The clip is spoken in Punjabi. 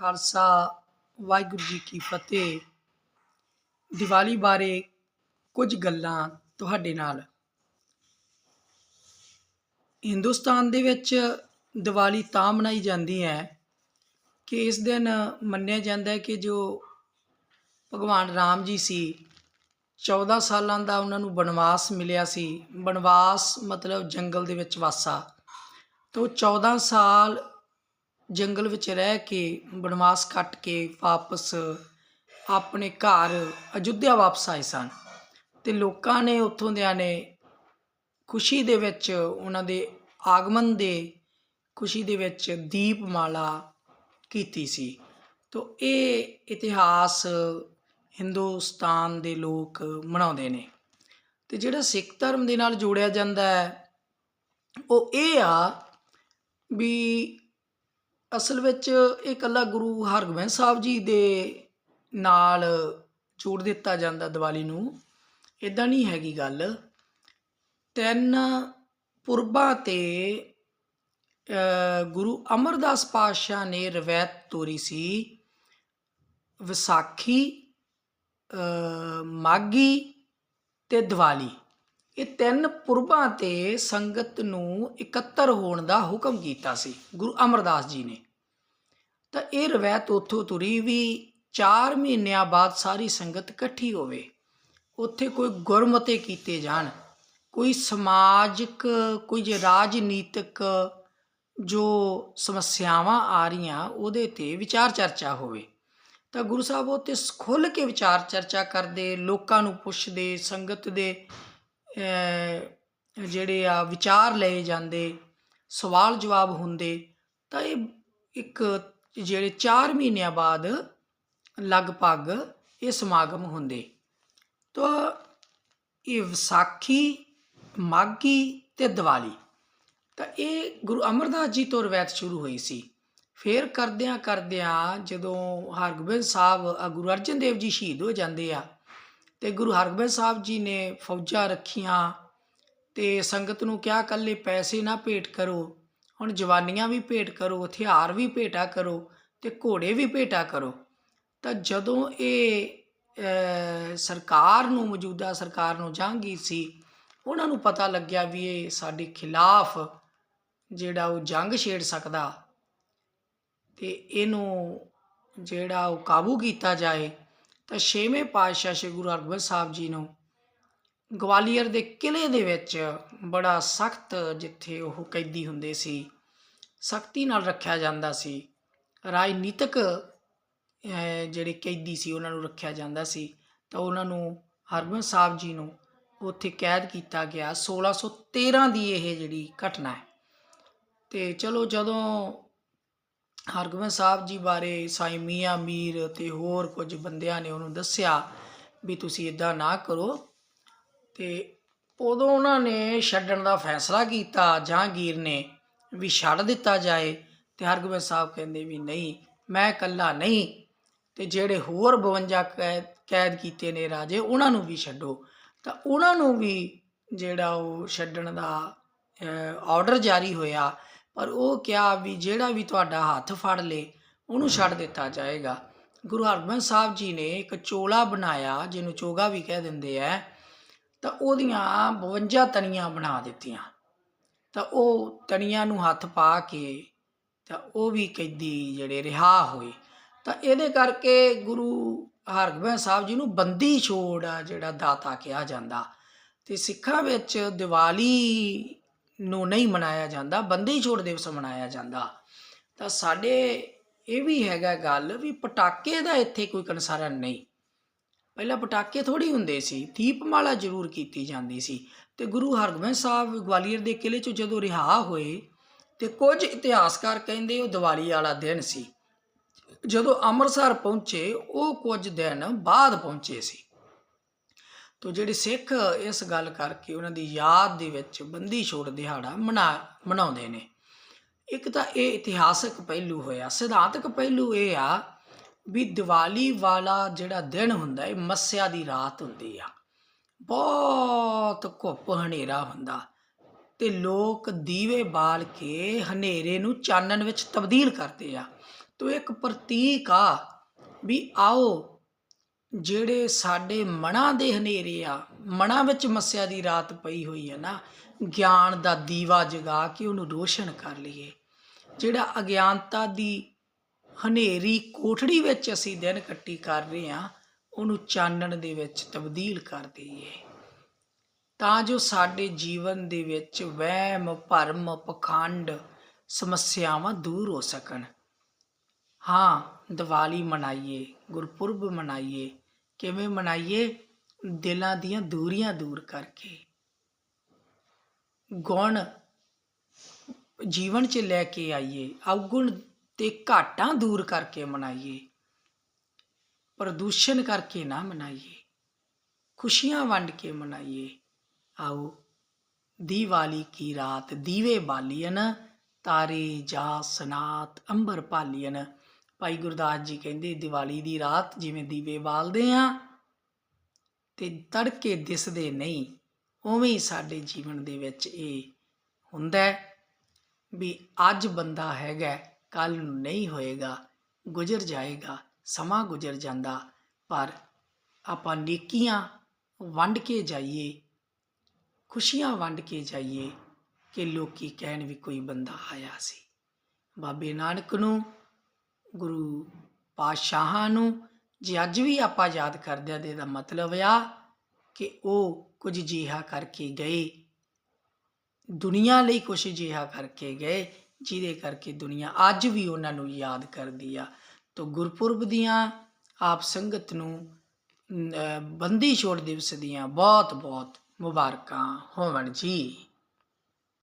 ਖਾਲਸਾ, ਵਾਹਿਗੁਰੂ ਜੀ ਕੀ ਫਤਿਹ। ਦੀਵਾਲੀ ਬਾਰੇ ਕੁਝ ਗੱਲਾਂ ਤੁਹਾਡੇ ਨਾਲ। ਹਿੰਦੁਸਤਾਨ ਦੇ ਵਿੱਚ ਦੀਵਾਲੀ ਤਾਂ ਮਨਾਈ ਜਾਂਦੀ ਹੈ ਕਿ ਇਸ ਦਿਨ ਮੰਨਿਆ ਜਾਂਦਾ ਹੈ ਕਿ ਜੋ ਭਗਵਾਨ ਰਾਮ ਜੀ ਸੀ 14 ਸਾਲਾਂ ਦਾ ਉਹਨਾਂ ਨੂੰ ਬਨਵਾਸ ਮਿਲਿਆ ਸੀ। ਬਨਵਾਸ ਮਤਲਬ ਜੰਗਲ ਦੇ ਵਿੱਚ ਵਾਸਾ। ਤੋਂ 14 ਸਾਲ ਜੰਗਲ ਵਿੱਚ ਰਹਿ ਕੇ ਬਨਵਾਸ ਕੱਟ ਕੇ ਵਾਪਸ ਆਪਣੇ ਘਰ ਅਯੁੱਧਿਆ ਵਾਪਸ ਆਏ ਸਨ ਤੇ ਲੋਕਾਂ ਨੇ ਉੱਥੋਂ ਦਿਆਂ ਨੇ ਖੁਸ਼ੀ ਦੇ ਵਿੱਚ ਉਹਨਾਂ ਦੇ ਆਗਮਨ ਦੇ ਖੁਸ਼ੀ ਦੇ ਵਿੱਚ ਦੀਪਮਾਲਾ ਕੀਤੀ ਸੀ। ਤੋਂ ਇਹ ਇਤਿਹਾਸ ਹਿੰਦੁਸਤਾਨ ਦੇ ਲੋਕ ਮਨਾਉਂਦੇ ਨੇ। ਤੇ ਜਿਹੜਾ ਸਿੱਖ ਧਰਮ ਦੇ ਨਾਲ ਜੋੜਿਆ ਜਾਂਦਾ ਹੈ, ਉਹ ਇਹ ਆ ਵੀ ਅਸਲ ਵਿੱਚ ਇਹ ਇਕੱਲਾ ਗੁਰੂ ਹਰਗੋਬਿੰਦ ਸਾਹਿਬ ਜੀ ਦੇ ਨਾਲ ਜੋੜ ਦਿੱਤਾ ਜਾਂਦਾ ਦੀਵਾਲੀ ਨੂੰ ਇਦਾਂ ਨਹੀਂ ਹੈਗੀ ਗੱਲ। ਤਿੰਨ ਪੁਰਬਾਂ ਤੇ ਗੁਰੂ ਅਮਰਦਾਸ ਪਾਤਸ਼ਾਹ ਨੇ ਰਵਾਇਤ ਤੋਰੀ ਸੀ ਵਿਸਾਖੀ ਅ, ਮਾਘੀ ਤੇ ਦੀਵਾਲੀ। ਇਹ ਤਿੰਨ ਪੁਰਬਾਂ ਤੇ ਸੰਗਤ ਨੂੰ ਇਕੱਤਰ ਹੋਣ ਦਾ ਹੁਕਮ ਕੀਤਾ ਸੀ, ਗੁਰੂ ਅਮਰਦਾਸ ਜੀ ਨੇ। ਤਾਂ ਇਹ ਰਵਾਇਤ ਉੱਥੋਂ ਤੁਰੀ ਵੀ 4 ਮਹੀਨਿਆਂ ਬਾਅਦ ਸਾਰੀ ਸੰਗਤ ਇਕੱਠੀ ਹੋਵੇ। ਉੱਥੇ ਕੋਈ ਗੁਰਮਤੇ ਕੀਤੇ ਜਾਣ, ਕੋਈ ਸਮਾਜਿਕ, ਕੋਈ ਜੇ ਰਾਜਨੀਤਿਕ ਜੋ ਸਮੱਸਿਆਵਾਂ ਆ ਰਹੀਆਂ, ਉਹਦੇ ਤੇ ਵਿਚਾਰ ਚਰਚਾ ਹੋਵੇ। ਤਾਂ ਗੁਰੂ ਸਾਹਿਬ ਉਹ ਤੇ ਖੁੱਲ ਕੇ ਵਿਚਾਰ ਚਰਚਾ ਕਰਦੇ, ਲੋਕਾਂ ਨੂੰ ਪੁੱਛਦੇ, ਸੰਗਤ ਦੇ ਜਿਹੜੇ ਆ ਵਿਚਾਰ ਲਏ ਜਾਂਦੇ, ਸਵਾਲ ਜਵਾਬ ਹੁੰਦੇ, ਤਾਂ ਇਹ ਇੱਕ ਜਿਹੜੇ 4 ਮਹੀਨਿਆਂ ਬਾਅਦ ਲਗਭਗ ਇਹ ਸਮਾਗਮ ਹੁੰਦੇ। ਤਾਂ ਇਹ ਵਿਸਾਖੀ, ਮਾਘੀ ਤੇ ਦੀਵਾਲੀ। ਤਾਂ ਇਹ ਗੁਰੂ ਅਮਰਦਾਸ ਜੀ ਤੋਂ ਰਵਾਇਤ ਸ਼ੁਰੂ ਹੋਈ ਸੀ। ਫੇਰ ਕਰਦਿਆਂ ਕਰਦਿਆਂ ਜਦੋਂ ਹਰਗੋਬਿੰਦ ਸਾਹਿਬ, ਗੁਰੂ ਅਰਜਨ ਦੇਵ ਜੀ ਸ਼ਹੀਦ ਹੋ ਜਾਂਦੇ ਆ ਤੇ ਗੁਰੂ ਹਰਗੋਬਿੰਦ ਸਾਹਿਬ ਜੀ ਨੇ ਫੌਜਾਂ ਰੱਖੀਆਂ ਤੇ ਸੰਗਤ ਨੂੰ ਕਿਹਾ ਕੱਲੇ ਪੈਸੇ ਨਾ ਭੇਟ ਕਰੋ, ਹੁਣ ਜਵਾਨੀਆਂ ਵੀ ਭੇਟ ਕਰੋ, ਹਥਿਆਰ ਵੀ ਭੇਟਾ ਕਰੋ ਤੇ ਘੋੜੇ ਵੀ ਭੇਟਾ ਕਰੋ। ਤਾਂ ਜਦੋਂ ਇਹ ਸਰਕਾਰ ਨੂੰ, ਮੌਜੂਦਾ ਸਰਕਾਰ ਨੂੰ ਜਹਾਂਗੀਰ ਸੀ, ਉਹਨਾਂ ਨੂੰ ਪਤਾ ਲੱਗਿਆ ਵੀ ਇਹ ਸਾਡੇ ਖਿਲਾਫ ਜਿਹੜਾ ਉਹ ਜੰਗ ਛੇੜ ਸਕਦਾ ਤੇ ਇਹਨੂੰ ਜਿਹੜਾ ਉਹ ਕਾਬੂ ਕੀਤਾ ਜਾਏ ਤਾਂ ਛੇਵੇਂ ਪਾਤਸ਼ਾਹ ਸ੍ਰੀ ਗੁਰੂ ਹਰਗੋਬਿੰਦ ਸਾਹਿਬ ਜੀ ਨੂੰ ਗਵਾਲੀਅਰ ਦੇ ਕਿਲੇ ਦੇ ਵਿੱਚ ਬੜਾ ਸਖਤ ਜਿੱਥੇ ਉਹ ਕੈਦੀ ਹੁੰਦੇ ਸੀ, ਸਖਤੀ ਨਾਲ ਰੱਖਿਆ ਜਾਂਦਾ ਸੀ। ਰਾਜਨੀਤਿਕ ਜਿਹੜੇ ਕੈਦੀ ਸੀ ਉਹਨਾਂ ਨੂੰ ਰੱਖਿਆ ਜਾਂਦਾ ਸੀ। ਤਾਂ ਉਹਨਾਂ ਨੂੰ ਹਰਗੋਬਿੰਦ ਸਾਹਿਬ ਜੀ ਨੂੰ ਉੱਥੇ ਕੈਦ ਕੀਤਾ ਗਿਆ। 1613 ਦੀ ਇਹ ਜਿਹੜੀ ਘਟਨਾ ਹੈ। ਤੇ ਚਲੋ ਜਦੋਂ ਹਰਗੋਬਿੰਦ ਸਾਹਿਬ ਜੀ ਬਾਰੇ, ਸਾਈ ਮੀਆਂ ਮੀਰ ਤੇ ਹੋਰ ਕੁਝ ਬੰਦਿਆਂ ਨੇ ਉਹਨੂੰ ਦੱਸਿਆ ਵੀ ਤੁਸੀਂ ਇਦਾਂ ਨਾ ਕਰੋ। ਤੇ ਉਦੋਂ ਉਹਨਾਂ ਨੇ ਛੱਡਣ ਦਾ ਫੈਸਲਾ ਕੀਤਾ, ਜਹਾਂਗੀਰ ਨੇ ਵੀ ਛੱਡ ਦਿੱਤਾ ਜਾਏ ਤੇ ਹਰਗੋਬਿੰਦ ਸਾਹਿਬ ਕਹਿੰਦੇ ਵੀ ਨਹੀਂ, ਮੈਂ ਇਕੱਲਾ ਨਹੀਂ ਤੇ ਜਿਹੜੇ ਹੋਰ 52 ਕੈਦ ਕੈਦ ਕੀਤੇ ਨੇ ਰਾਜੇ, ਉਹਨਾਂ ਨੂੰ ਵੀ ਛੱਡੋ। ਤਾਂ ਉਹਨਾਂ ਨੂੰ ਵੀ ਜਿਹੜਾ ਉਹ ਛੱਡਣ ਦਾ ਆਰਡਰ ਜਾਰੀ ਹੋਇਆ ਪਰ ਉਹ ਕਿਹਾ ਵੀ ਜਿਹੜਾ ਵੀ ਤੁਹਾਡਾ ਹੱਥ ਫੜ ਲੇ, ਉਹਨੂੰ ਛੱਡ ਦਿੱਤਾ ਜਾਏਗਾ। ਗੁਰੂ ਹਰਗੋਬਿੰਦ ਸਾਹਿਬ ਜੀ ਨੇ ਇੱਕ ਚੋਲਾ ਬਣਾਇਆ, ਜਿਹਨੂੰ ਚੋਗਾ ਵੀ ਕਹਿ ਦਿੰਦੇ ਆ, ਤਾਂ ਉਹਦੀਆਂ 52 ਤਣੀਆਂ ਬਣਾ ਦਿੱਤੀਆਂ। ਤਾਂ ਉਹ ਤਣੀਆਂ ਨੂੰ ਹੱਥ ਪਾ ਕੇ ਤਾਂ ਉਹ ਵੀ ਕੈਦੀ ਜਿਹੜੇ ਰਿਹਾ ਹੋਏ। ਤਾਂ ਇਹਦੇ ਕਰਕੇ ਗੁਰੂ ਹਰਗੋਬਿੰਦ ਸਾਹਿਬ ਜੀ ਨੂੰ ਬੰਦੀ ਛੋੜ ਆ ਜਿਹੜਾ ਦਾਤਾ ਕਿਹਾ ਜਾਂਦਾ। ਤੇ ਸਿੱਖਾਂ ਵਿੱਚ ਦੀਵਾਲੀ ਨੂੰ ਨਹੀਂ ਮਨਾਇਆ ਜਾਂਦਾ, ਬੰਦੀ ਛੋੜ ਦਿਵਸ ਮਨਾਇਆ ਜਾਂਦਾ। ਤਾਂ ਸਾਡੇ ਇਹ ਵੀ ਹੈਗਾ ਗੱਲ ਵੀ ਪਟਾਕੇ ਦਾ ਇੱਥੇ ਕੋਈ ਕਨਸਾਰਨ ਨਹੀਂ। ਪਹਿਲਾਂ ਪਟਾਕੇ ਥੋੜੀ ਹੁੰਦੇ ਸੀ, ਦੀਪਮਾਲਾ ਜ਼ਰੂਰ ਕੀਤੀ ਜਾਂਦੀ ਸੀ ਤੇ ਗੁਰੂ ਹਰਗੋਬਿੰਦ ਸਾਹਿਬ ਗਵਾਲੀਅਰ ਦੇ ਕਿਲੇ ਚੋਂ ਜਦੋਂ ਰਿਹਾ ਹੋਏ ਤੇ ਕੁਝ ਇਤਿਹਾਸਕਾਰ ਕਹਿੰਦੇ ਉਹ ਦੀਵਾਲੀ ਵਾਲਾ ਦਿਨ ਸੀ। ਜਦੋਂ ਅੰਮ੍ਰਿਤਸਰ ਪਹੁੰਚੇ, ਉਹ ਕੁਝ ਦਿਨ ਬਾਅਦ ਪਹੁੰਚੇ ਸੀ। ਤੋ ਜਿਹੜੇ ਸਿੱਖ ਇਸ ਗੱਲ ਕਰਕੇ ਉਹਨਾਂ ਦੀ ਯਾਦ ਦੇ ਵਿੱਚ ਬੰਦੀ ਛੋੜ ਦਿਹਾੜਾ ਮਨਾ, ਮਨਾਉਂਦੇ ਨੇ। ਇੱਕ ਤਾਂ ਇਹ ਇਤਿਹਾਸਕ ਪਹਿਲੂ ਹੋਇਆ, ਸਿਧਾਂਤਕ ਪਹਿਲੂ ਇਹ ਆ ਵੀ ਦੀਵਾਲੀ ਵਾਲਾ ਜਿਹੜਾ ਦਿਨ ਹੁੰਦਾ, ਇਹ ਮੱਸਿਆ ਦੀ ਰਾਤ ਹੁੰਦੀ ਆ। ਬਹੁਤ ਘੁੱਪ ਹਨੇਰਾ ਹੁੰਦਾ ਤੇ ਲੋਕ ਦੀਵੇ ਬਾਲ ਕੇ ਹਨੇਰੇ ਨੂੰ ਚਾਨਣ ਵਿੱਚ ਤਬਦੀਲ ਕਰਦੇ ਆ। ਤੋ ਇੱਕ ਪ੍ਰਤੀਕ ਆ ਵੀ ਆਓ ਜਿਹੜੇ ਸਾਡੇ ਮਨਾਂ ਦੇ ਹਨੇਰੇ ਆ, ਮਨਾਂ ਵਿੱਚ ਮੱਸਿਆ ਦੀ ਰਾਤ ਪਈ ਹੋਈ ਹੈ ਨਾ, ਗਿਆਨ ਦਾ ਦੀਵਾ ਜਗਾ ਕੇ ਉਹਨੂੰ ਰੋਸ਼ਨ ਕਰ ਲਈਏ। ਜਿਹੜਾ ਅਗਿਆਨਤਾ ਦੀ ਹਨੇਰੀ ਕੋਠੜੀ ਵਿੱਚ ਅਸੀਂ ਦਿਨ ਕੱਟੀ ਕਰ ਰਹੇ ਹਾਂ ਉਹਨੂੰ ਚਾਨਣ ਦੇ ਵਿੱਚ ਤਬਦੀਲ ਕਰ ਦਈਏ। ਤਾਂ ਜੋ ਸਾਡੇ ਜੀਵਨ ਦੇ ਵਿੱਚ ਵਹਿਮ, ਭਰਮ, ਪਖੰਡ ਸਮੱਸਿਆਵਾਂ ਦੂਰ ਹੋ ਸਕਣ। ਹਾਂ, ਦੀਵਾਲੀ ਮਨਾਈਏ, ਗੁਰਪੁਰਬ ਮਨਾਈਏ ਕਿਵੇਂ ਮਨਾਈਏ? ਦਿਲਾਂ ਦੀਆਂ ਦੂਰੀਆਂ ਦੂਰ ਕਰਕੇ। ਗੁਣ ਜੀਵਨ 'ਚ ਲੈ ਕੇ ਆਈਏ। ਅਵਗੁਣ ਤੇ ਘਾਟਾਂ ਦੂਰ ਕਰਕੇ ਮਨਾਈਏ। ਪ੍ਰਦੂਸ਼ਣ ਕਰਕੇ ਨਾ ਮਨਾਈਏ। ਖੁਸ਼ੀਆਂ ਵੰਡ ਕੇ ਮਨਾਈਏ। ਆਓ, ਦੀਵਾਲੀ ਕੀ ਰਾਤ ਦੀਵੇ ਬਾਲੀਨ ਤਾਰੇ ਜਾ ਸਨਾਤ ਅੰਬਰ ਭਾਲੀਨ ਭਾਈ ਗੁਰਦਾਸ ਜੀ ਕਹਿੰਦੇ, ਦੀਵਾਲੀ ਦੀ ਰਾਤ ਜਿਵੇਂ ਦੀਵੇ ਬਾਲਦੇ ਆ ਤੇ ਤੜਕੇ ਦਿਸਦੇ ਨਹੀਂ, ਉਵੇਂ ਹੀ ਸਾਡੇ ਜੀਵਨ ਦੇ ਵਿੱਚ ਇਹ ਹੁੰਦਾ ਵੀ ਅੱਜ ਬੰਦਾ ਹੈਗਾ ਕੱਲ ਨੂੰ ਨਹੀਂ ਹੋਏਗਾ, ਗੁਜ਼ਰ ਜਾਏਗਾ, ਸਮਾਂ ਗੁਜ਼ਰ ਜਾਂਦਾ, ਪਰ ਆਪਾਂ ਨੇਕੀਆਂ ਵੰਡ ਕੇ ਜਾਈਏ, ਖੁਸ਼ੀਆਂ ਵੰਡ ਕੇ ਜਾਈਏ ਕਿ ਲੋਕੀ ਕਹਿਣ ਵੀ ਕੋਈ ਬੰਦਾ ਆਇਆ ਸੀ। ਬਾਬੇ ਨਾਨਕ ਨੂੰ ਗੁਰੂ ਪਾਤਸ਼ਾਹਾਂ ਨੂੰ ਜੇ ਅੱਜ ਵੀ ਆਪਾਂ ਯਾਦ ਕਰਦੇ ਆ ਤੇ ਇਹਦਾ ਮਤਲਬ ਆ ਕਿ ਉਹ ਕੁਝ ਜਿਹਾ ਕਰਕੇ ਗਏ। ਦੁਨੀਆ ਲਈ ਕੁਝ ਜਿਹਾ ਕਰਕੇ ਗਏ, ਜਿਹਦੇ ਕਰਕੇ ਦੁਨੀਆ ਅੱਜ ਵੀ ਉਹਨਾਂ ਨੂੰ ਯਾਦ ਕਰਦੀ ਆ। ਤੋ ਗੁਰਪੁਰਬ ਦੀਆਂ ਆਪ ਸੰਗਤ ਨੂੰ ਬੰਦੀ ਛੋੜ ਦਿਵਸ ਦੀਆਂ ਬਹੁਤ ਬਹੁਤ ਮੁਬਾਰਕਾਂ ਹੋਵਣ ਜੀ।